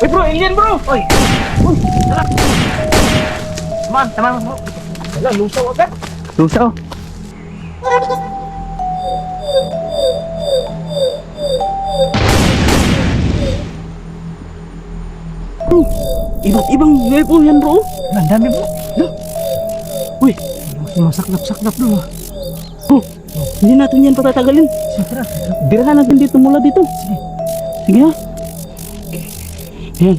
Uy bro, alien bro! Uy! Uy! Tara! Taman, taman bro! Wala, lusaw agad! Lusaw. Oh, ibang ibang UFO yan bro. Ang dami bro! Uy, Sumasaklap-saklap bro! oh, hindi natin yan patatagalin. Sige, Birahan natin dito mula dito. Sige ha. Yan.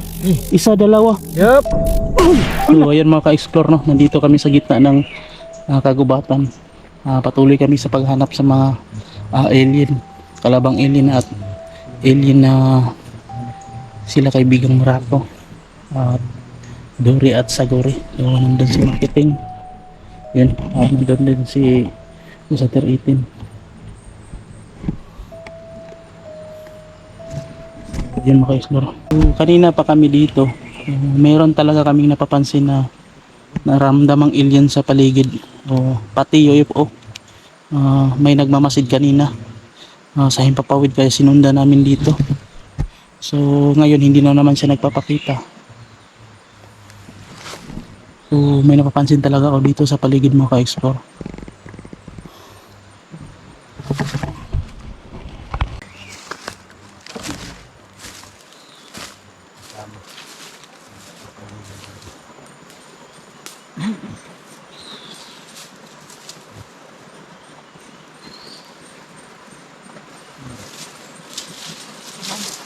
Isa, dalawa. Yup! So, ayan mga ka-explore, no? nandito kami sa gitna ng ah, kagubatan. Ah, patuloy kami sa paghanap sa mga ah, alien, kalabang alien at alien na sila kaibigang Morocco. At Dory at Sagori. So, nandun si Marketing. Yan, at nandun din si Usater 18. Yan mga ka-explore. So, kanina pa kami dito. Uh, meron talaga kaming napapansin na naramdamang alien sa paligid o pati UFO Ah, may nagmamasid kanina ah, sa himpapawid kaya sinunda namin dito so ngayon hindi na naman siya nagpapakita so may napapansin talaga ako dito sa paligid mo ka-explore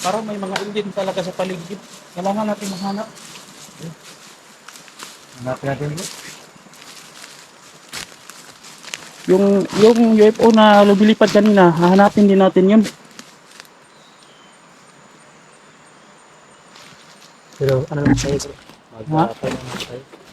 parang may mga alien talaga sa paligid kailangan natin mahanap Hanapin natin bro! yung yung UFO na lumilipad kanina hahanapin din natin yun Pero ano lang? Magkakapay lang tayo.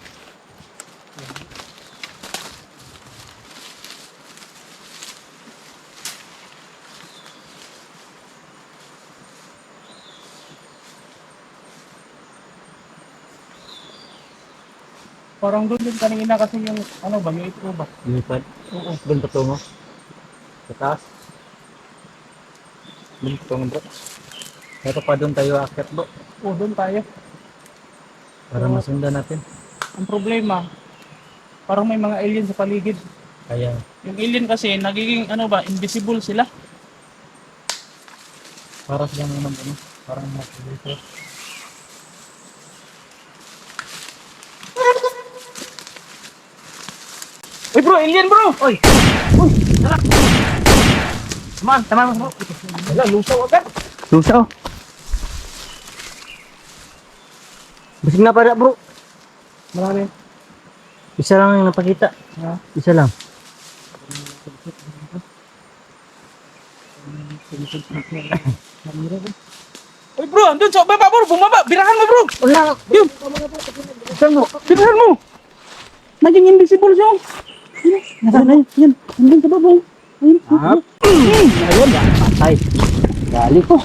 Parang doon din kanina kasi yung ano ba UFO ba? Lipad? oo. Doon patungo? Sa taas? Doon patungo bro? Ito pa doon tayo akit bro. Oo doon tayo. Para masundan natin. Ang problema parang may mga alien sa paligid. Kaya. Yung alien kasi nagiging ano ba invisible sila. Para silang naman ano Parang nasa Uy bro, alien bro! Uy! Uy! Tara! Taman, taman bro! Wala, lusaw agad! Lusaw. Basig na para bro! Marami. Isa lang yung napakita. Ha? Isa lang. Uy bro, andun sa baba bro, bumaba, birahan mo bro! Wala! Yun! Saan mo? Birahan mo! Naging invisible siya. Yan, yan. Andun sa baba. Ayun. Ayun. Patay. Gali ko.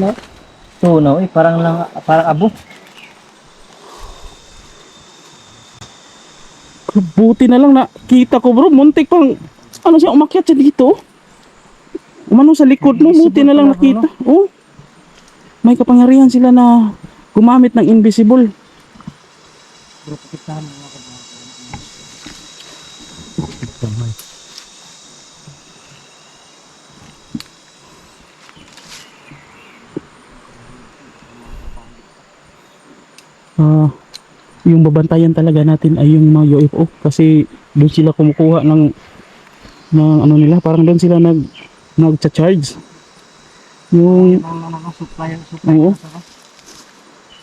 Na. Tunaw eh. Parang lang, parang abo. Buti na lang nakita ko bro, muntik pang ano siya umakyat siya dito. Umano sa likod mo, buti na lang nakita. Oh. May kapangyarihan sila na gumamit ng invisible. Bro, pakitahan mo Ah, yung babantayan talaga natin ay yung mga UFO kasi doon sila kumukuha ng ng ano nila, parang doon sila nag nagcha-charge. Yung Supply, Oo.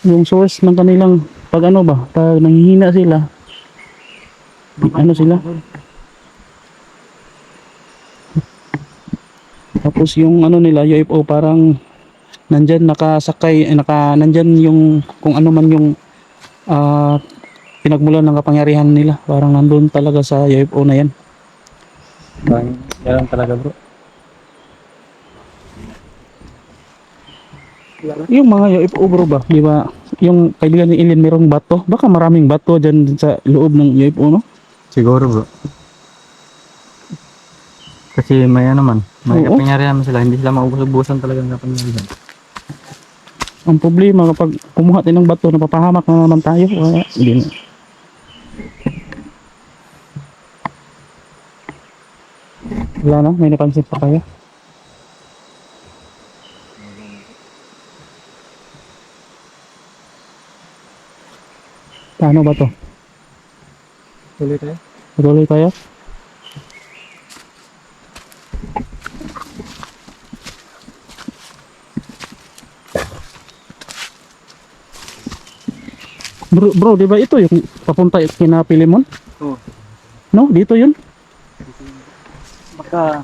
yung source ng kanilang pag ano ba, pag nanghihina sila, ano sila? Tapos yung ano nila, UFO parang nandyan nakasakay, eh, naka, nandyan yung kung ano man yung ah pinagmulan ng kapangyarihan nila. Parang nandun talaga sa UFO na yan. Parang, yan talaga bro. Yung mga UFO bro ba, di ba? Yung kaibigan ni Alien merong bato. Baka maraming bato dyan sa loob ng UFO, no? Siguro bro. Kasi may ano man, may Oo. kapangyarihan man sila, hindi sila maubos-ubusan talaga ng kapangyarihan. Ang problema kapag kumuha tayo ng bato, napapahamak na naman tayo. Wala, hindi na. Wala na, may napansin pa kayo. Paano ba to? Tuloy tayo. Patuloy tayo? Bro, bro, di ba ito yung papunta kina Pilimon? Oo. No, dito yun. Baka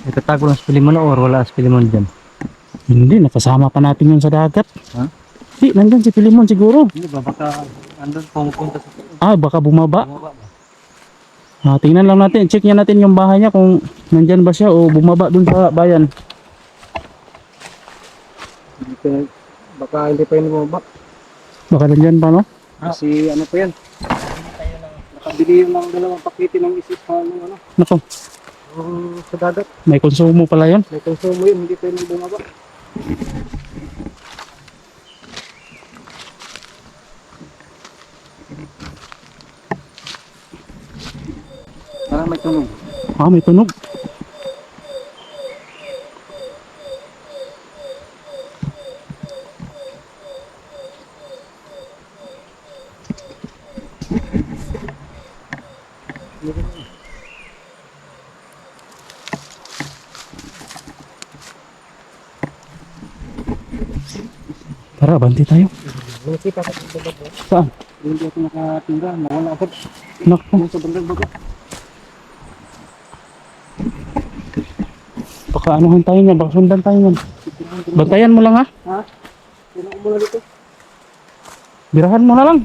Itatago lang sa Pilimon or wala sa Pilimon dyan? Hindi, nakasama pa natin yun sa dagat. Ha? Di, nandyan si Pilimon siguro. Hindi ba? Baka andun pumupunta sa Ah, baka bumaba. bumaba ba? Ah, tingnan lang natin, check niya natin yung bahay niya kung nandyan ba siya o bumaba dun sa bayan. Hindi baka hindi pa yun bumaba. Baka nandyan pa, no? Kasi ano pa yan? Nakabili yun ng dalawang pakete ng isis sa ano, ano, Nako, yung sa dagat. may konsumo pala yun. May konsumo yun, hindi pa yun bumaba. Parang may tunog. Ah, may tunog. Tara, banti tayo. Saan? Hindi ako nakatira, nawala agad. Naku, sa bandang baga. baka anuhan tayo niyan, baka sundan tayo niyan. Bantayan mo lang ha. Ha? Birahan mo na lang.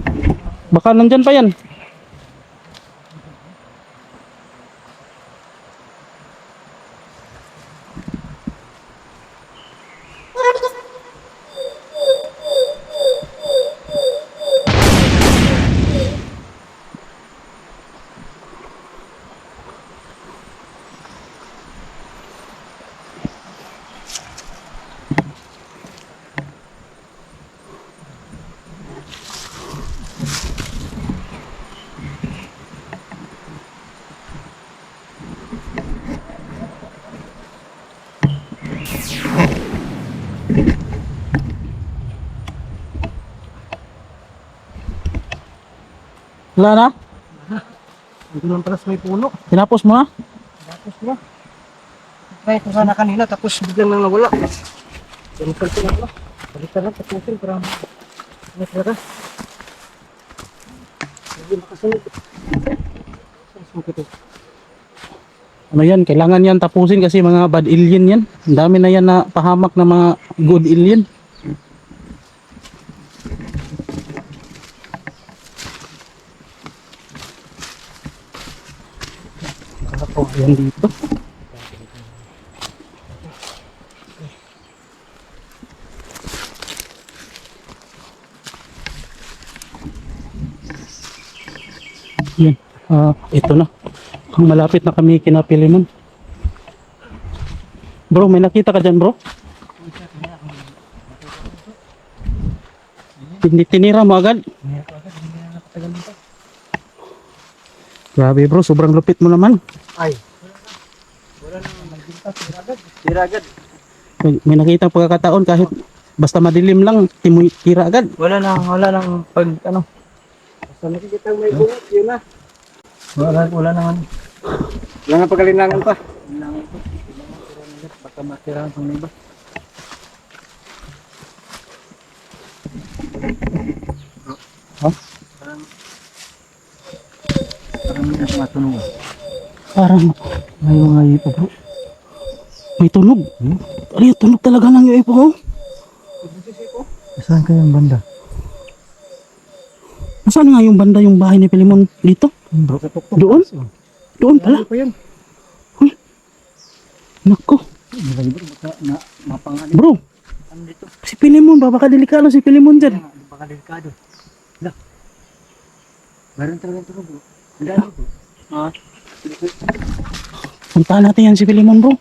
Baka nandyan pa yan. Wala na? Ito lang pala sa may puno. Tinapos mo na? Tapos na. Try ko sana kanina tapos biglang nang nawala. Cancel ko lang. Balik ka lang, tapusin para ano talaga. Hindi makasunod. Ano yan, kailangan yan tapusin kasi mga bad alien yan. Ang dami na yan na pahamak na mga good alien. Ako, yan dito. Yan. Ah, ito na. Ang malapit na kami kina Pilimon. Bro, may nakita ka dyan bro? Hindi tinira mo agad. Grabe bro, sobrang lupit mo naman. Ay. Tira agad. May, may nakita pagkakataon kahit basta madilim lang, timoy, tira agad. Wala nang, wala nang pag ano. Basta nakikita may bungot, yun na. Wala, wala nang ano. Wala nang pagalinlangan pa. Linlangan pa. Na. Baka matirahan pang iba. Ha? Parang, parang may nasa matunog. Parang may mga ipo bro. May tunog. Hmm? Ay, tunog talaga ng UFO. Saan kayang banda? Nasaan nga yung banda yung bahay ni Pilimon dito? Bro. Doon? Doon pala. Pa yan? Nako. Bro, si Pilimon ba? Baka delikado si Pilimon dyan. Kaya baka delikado. Meron talaga ito bro. Ang dami bro. Ha? Puntahan natin yan si Pilimon bro.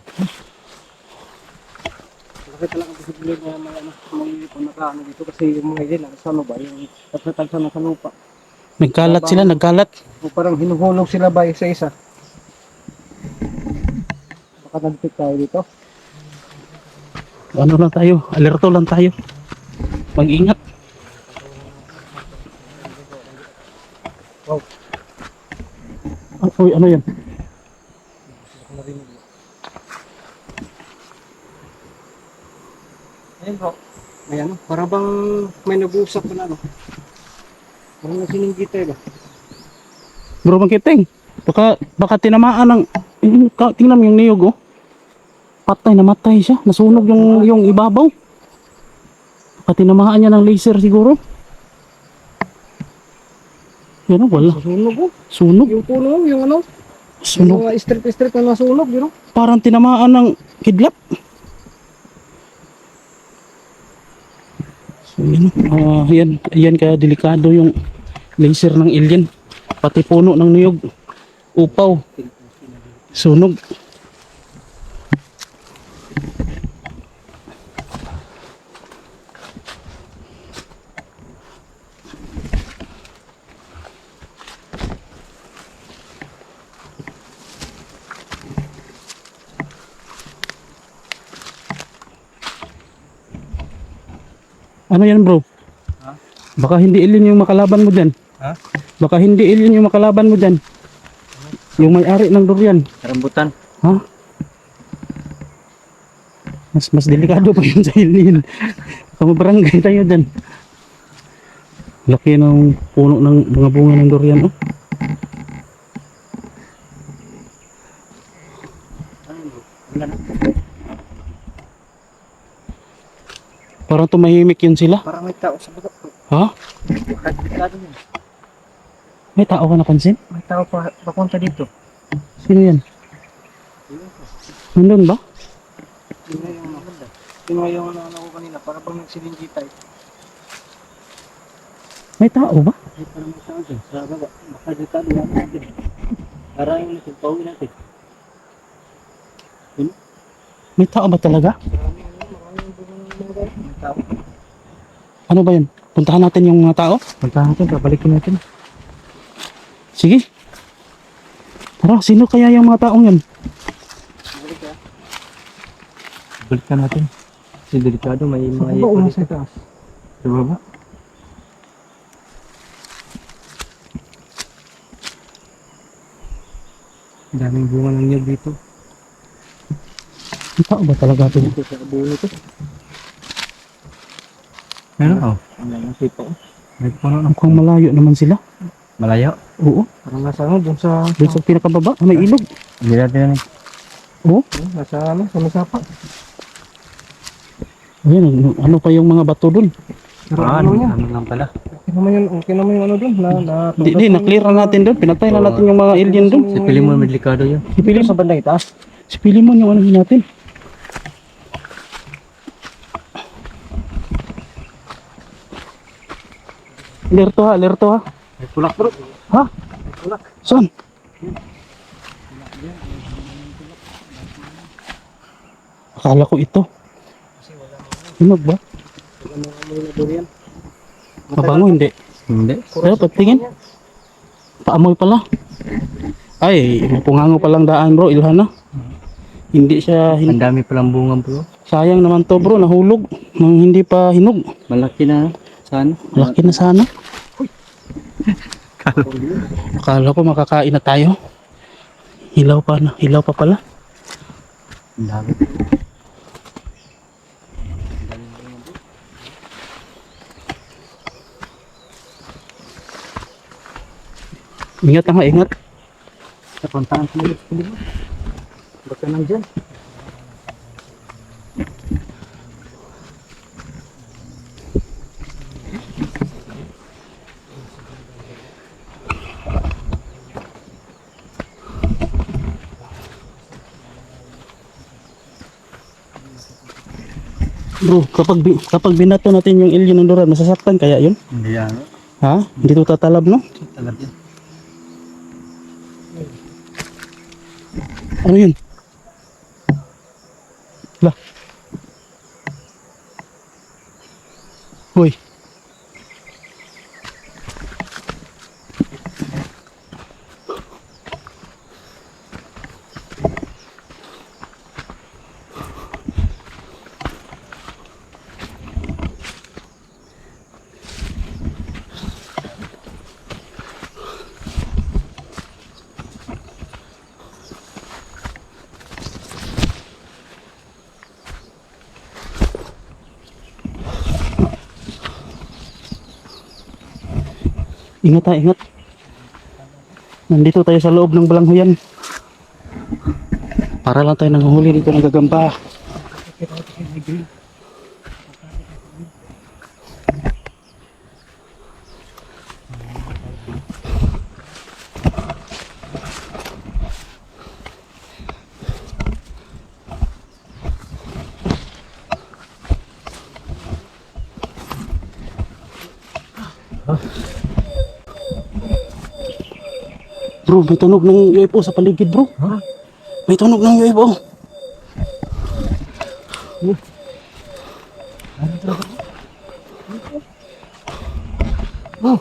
Malaki talaga posibilidad na may ano, may pamataano dito kasi yung mga yun, sa ano ba, yung tatagsa na sa lupa. Nagkalat sila, nagkalat. O parang hinuhulog sila ba isa-isa. Baka nagpit tayo dito. Ano lang tayo, alerto lang tayo. Mag-ingat. Wow. Uy, ano yan? Narinig mo. Ayun bro. May ano, para bang may nag-uusap na ano. Parang nagsininggitay ba? Bro, magkiting. Baka, baka tinamaan ng... Eh, Tingnan mo yung niyog, oh. Patay, namatay siya. Nasunog yung, yung ibabaw. Baka tinamaan niya ng laser siguro. Yan, oh, wala. Susunog oh. Sunog. Yung puno, yung ano, yung Sunog. mga strip-strip na nasunog, yun oh. Parang tinamaan ng kidlat. So, yan, ah, yan, yan kaya delikado yung laser ng alien. Pati puno ng niyog. Upaw. Sunog. Ano yan bro? Ha? Baka hindi alien yung makalaban mo dyan. Ha? Baka hindi alien yung makalaban mo dyan. Yung may-ari ng durian. Rambutan. Ha? Mas mas delikado pa yun sa alien. Kamo barangay tayo dyan. Laki ng puno ng mga bunga ng durian. Oh. Parang tumahimik yun sila. Parang may tao sa baba. Ha? May tao ka napansin? May tao pa papunta dito. Sino yan? Nandun ba? Yun na yung maganda. Yun na yung ano ko kanina. Para bang nagsininggitay. May tao ba? Ay, parang may tao dyan. Sa baba. Baka delikado yan natin. Parang yung natin. Pauwi natin. May tao ba talaga? May tao. Ano ba yun? Puntahan natin yung mga tao? Punta natin. Babalikin natin. Sige. Tara, sino kaya yung mga taong yun? Balikan natin. Kasi delikado. May mga baba o ipon nasa dito. Sa baba. Daming bunga ng niyog dito. Tao ba talaga ito? Dito sa dulo to. Meron oh. Ang sipa oh. May puno ng Mukhang malayo naman sila. malayo. Oo. Parang nasa ano, dun sa... Doon sa pinakababa, may ilog. Hindi natin yan. Oo. Nasa ano, sa masapa. Ayan, ano pa yung mga bato doon? Pero ano yan? Ano lang pala? Okay naman yun, okay naman yung ano dun. Na, na, Di, di, na-clear na natin doon. Pinatay na natin yung mga alien doon. Si Pili mo may delikado yun. Si Pili Pilimon, sa bandang itaas. si Pilimon yung ano natin. Alerto ha, alerto ha. May tulak bro. Ha? tulak. Saan? Akala ko ito. Hinog ba? Mabango hindi. Hindi. Pero pagtingin. Paamoy pala. Ay, mapungango palang daan bro, ilhan na. Hindi siya, hin- Ang dami palang bunga bro. sayang naman to bro, nahulog. Nang hindi pa hinog. Malaki na. Saan? Malaki na sana. Akala ko makakain na tayo. Hilaw pa na, hilaw pa pala. Ang dami. Ingat ha, ingat. Mga pili mo. Baka nandyan. Bro, kapag kapag binato natin yung ilyo ng Doran, masasaktan kaya yun? Hindi yan. Ha? Hindi to tatalab, no? Tatalab yan. Ano yun? La. Hoy. Ingat ha, ingat. Nandito tayo sa loob ng balanghoyan. Para lang tayo nanghuli dito ng gagamba. Bro, may tunog ng UFO sa paligid bro. Ha? May tunog ng UFO. Oh.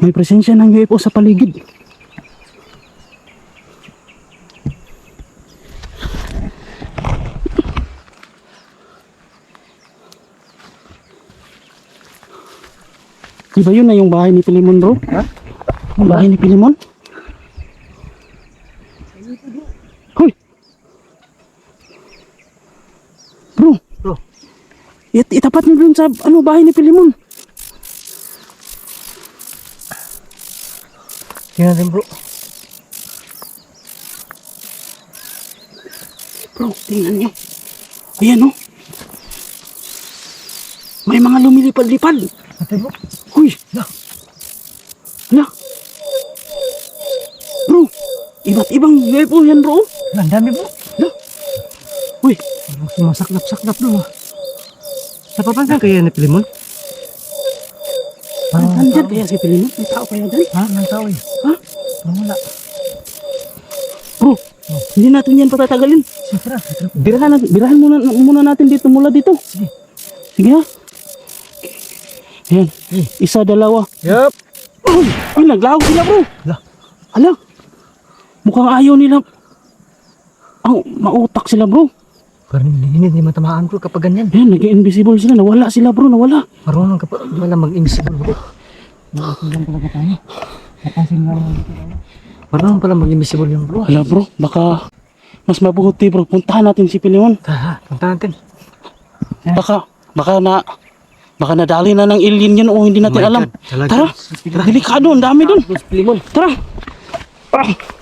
May presensya ng UFO sa paligid. Di ba yun na yung bahay ni Pilimon bro? Ha? Yung bahay ni Pilimon? Hoy! Bro! Bro. It itapat mo dun sa ano, bahay ni Pilimon. Tingnan natin bro. Bro, tingnan nyo. Ayan oh. May mga lumilipad-lipad. Bro. Uy! La! La! Bro! Iba't ibang UFO yan bro. Ang dami bro. Uy! Parang sumasaklap-saklap bro. Napapansin kaya ni Pilimon? Ah, Nandyan kaya si Pilimon? May tao kaya dyan? Ha? Nang tao eh. Ha? Parang wala. Bro, hindi natin yan patatagalin. Sige tara. Birahan, birahan muna, muna natin dito mula dito. Sige. Sige ha. Yan. Isa, dalawa. Yup. Uy, uy naglawag sila bro. La. Hala. Mukhang ayaw nila. Ang mautak sila bro. Parang hindi, hindi matamaan bro kapag ganyan. Yan, naging invisible sila. Nawala sila bro, nawala. Marunong ka pa. Wala mag-invisible bro. Napansin lang talaga tayo. Napansin lang dito tayo. Marunong pala mag-invisible yung bro. Hala bro, baka mas mabuti bro. Puntahan natin si Pilimon. Tara, punta natin. Baka, baka na, baka nadali na ng alien yun o hindi natin Oh alam. God. Tara, delikado, ang dami dun. Tara. Ah.